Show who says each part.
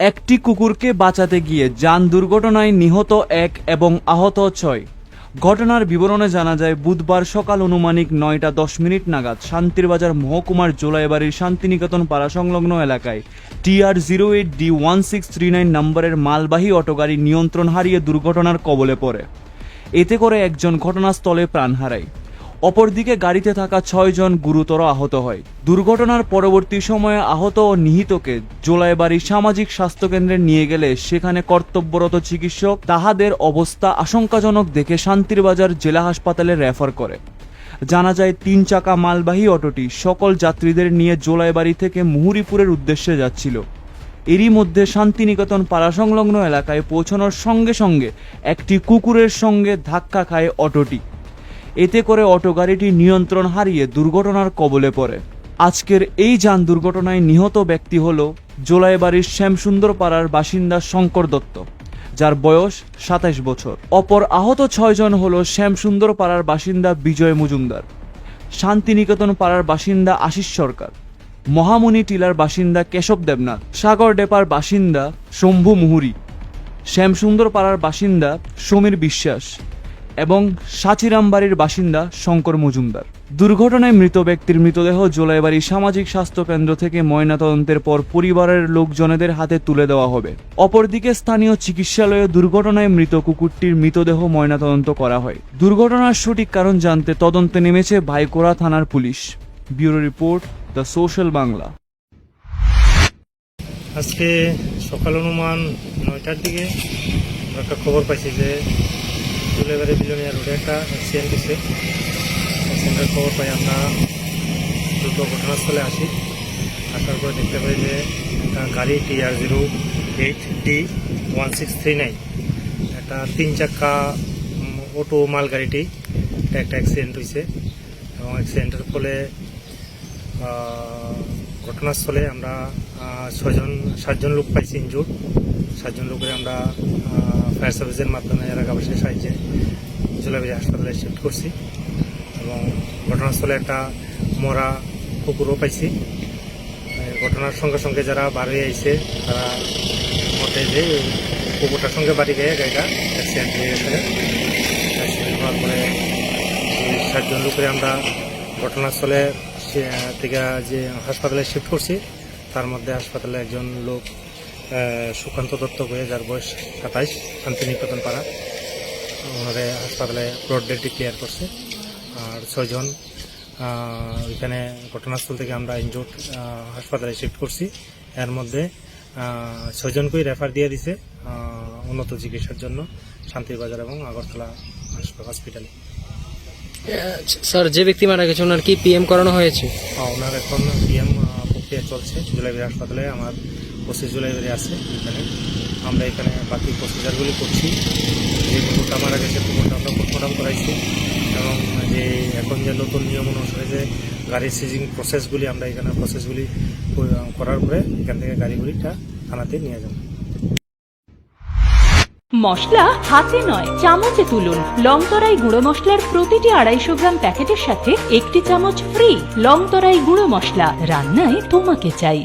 Speaker 1: একটি কুকুরকে বাঁচাতে গিয়ে যান দুর্ঘটনায় নিহত এক এবং আহত ছয়। ঘটনার বিবরণে জানা যায়, বুধবার সকাল অনুমানিক নয়টা দশ মিনিট নাগাদ শান্তিরবাজার মহকুমার জোলাইবাড়ির শান্তিনিকেতন পাড়া সংলগ্ন এলাকায় TR zero eight D one six three nine নম্বরের মালবাহী অটোগাড়ি নিয়ন্ত্রণ হারিয়ে দুর্ঘটনার কবলে পড়ে। এতে করে একজন ঘটনাস্থলে প্রাণ হারায়। অপরদিকে গাড়িতে থাকা ছয়জন গুরুতর আহত হয়। দুর্ঘটনার পরবর্তী সময়ে আহত ও নিহিতকে জোলাইবাড়ি সামাজিক স্বাস্থ্যকেন্দ্রে নিয়ে গেলে সেখানে কর্তব্যরত চিকিৎসক তাহাদের অবস্থা আশঙ্কাজনক দেখে শান্তিরবাজার জেলা হাসপাতালে রেফার করে। জানা যায়, তিন চাকা মালবাহী অটোটি সকল যাত্রীদের নিয়ে জোলাইবাড়ি থেকে মুহুরিপুরের উদ্দেশ্যে যাচ্ছিল। এরই মধ্যে শান্তিনিকেতন পাড়া সংলগ্ন এলাকায় পৌঁছানোর সঙ্গে সঙ্গে একটি কুকুরের সঙ্গে ধাক্কা খায় অটোটি। এতে করে অটো গাড়িটি নিয়ন্ত্রণ হারিয়ে দুর্ঘটনার কবলে পড়ে। আজকের এই যান দুর্ঘটনায় নিহত ব্যক্তি হল জোলাইবাড়ির শ্যামসুন্দর পাড়ার বাসিন্দা শঙ্কর দত্ত, যার বয়স সাতাশ বছর। অপর আহত ছয়জন হল শ্যামসুন্দর পাড়ার বাসিন্দা বিজয় মজুমদার, শান্তিনিকেতন পাড়ার বাসিন্দা আশিস সরকার, মহামণি টিলার বাসিন্দা কেশব দেবনাথ, সাগর ডেপার বাসিন্দা শম্ভু মুহুরি শ্যামসুন্দর পাড়ার বাসিন্দা সমীর বিশ্বাস এবং সাচিরামবাড়ির বাসিন্দা শঙ্কর মজুমদার। দুর্ঘটনায় মৃত ব্যক্তির মৃতদেহ জোলাইবাড়ি সামাজিক স্বাস্থ্য কেন্দ্র থেকে ময়নাতদন্তের পর পরিবারের লোকজনেদের হাতে তুলে দেওয়া হবে। অপরদিকে স্থানীয় চিকিৎসালয়ে দুর্ঘটনায় মৃত কুকুরটির মৃতদেহ ময়নাতদন্ত করা হয়। দুর্ঘটনার সঠিক কারণ জানতে তদন্তে নেমেছে ভাইকোড়া থানার police. Bureau report, the social Bangla.
Speaker 2: আজকে সকাল অনুমান নয়টার দিকে একটা খবর পাইছি যে দুলেবাড়ি বিলোনিয়া রোডে একটা অ্যাক্সিডেন্ট হয়েছে অ্যাক্সিডেন্টের খবর পাই আমরা দ্রুত ঘটনাস্থলে আসি আসার পরে দেখতে পাই যে একটা গাড়ি TR zero eight D one six three nine. একটা তিন চাক্কা অটো মাল গাড়িটি একটা অ্যাক্সিডেন্ট হয়েছে এবং অ্যাক্সিডেন্টের ফলে ঘটনাস্থলে আমরা ছজন সাতজন লোক পাইছি ইনজুর সাতজন লোকের আমরা ফায়ার সার্ভিসের মাধ্যমে এলাকাবাসীর সাহায্যে জোলাবাড়ি হাসপাতালে শিফট করছি এবং ঘটনাস্থলে একটা মরা কুকুরও পাইছি। ঘটনার সঙ্গে সঙ্গে যারা বার হয়ে আইছে, তারা মতে যে কুকুরটার সঙ্গে বাড়ি গিয়ে গাড়িটা অ্যাক্সিডেন্ট হয়ে গেছে। অ্যাক্সিডেন্ট হওয়ার পরে সাতজন লোকের আমরা ঘটনাস্থলে থেকে যে হাসপাতালে শিফট করছি, তার মধ্যে হাসপাতালে একজন লোক সুকান্ত দত্ত হয়ে, যার বয়স সাতাইশ, শান্তিনিকেতন পাড়া। ওনারে হাসপাতালে ব্রড ডেট ডিক্লেয়ার করছে। আর ছয়জন ওইখানে ঘটনাস্থল থেকে আমরা ইনজোর্ড হাসপাতালে শিফট করছি। এর মধ্যে ছয়জনকেই রেফার দিয়ে দিছে উন্নত চিকিৎসার জন্য শান্তিবাজার এবং আগরতলা হাসপাতাল হসপিটালে।
Speaker 3: স্যার যে ব্যক্তি মারা গেছে ওনার কি পিএম করানো হয়েছে?
Speaker 2: ওনার এখন পিএম প্রক্রিয়া চলছে। জুলাইবাড়ি হাসপাতালে আমার পঁচিশ জুলাইবাড়ি আছে এখানে। আমরা এখানে বাকি প্রসিজারগুলি করছি। যে কুকুরটা মারা গেছে, কুকুরটা আমরা পোস্টমর্টম করাইছি এবং যে এখন যে নতুন নিয়ম অনুসারে যে গাড়ির সিজিং প্রসেসগুলি আমরা এখানে প্রসেসগুলি করার পরে এখান থেকে গাড়িগুলিটা থানাতে নিয়ে যাব।
Speaker 4: মশলা হাতে নয়, চামচে তুলুন। লংতরাই গুঁড়ো মশলার প্রতিটি আড়াইশো গ্রাম প্যাকেটের সাথে একটি চামচ ফ্রি লংতরাই গুঁড়ো মশলা। রান্নায় তোমাকে চাই।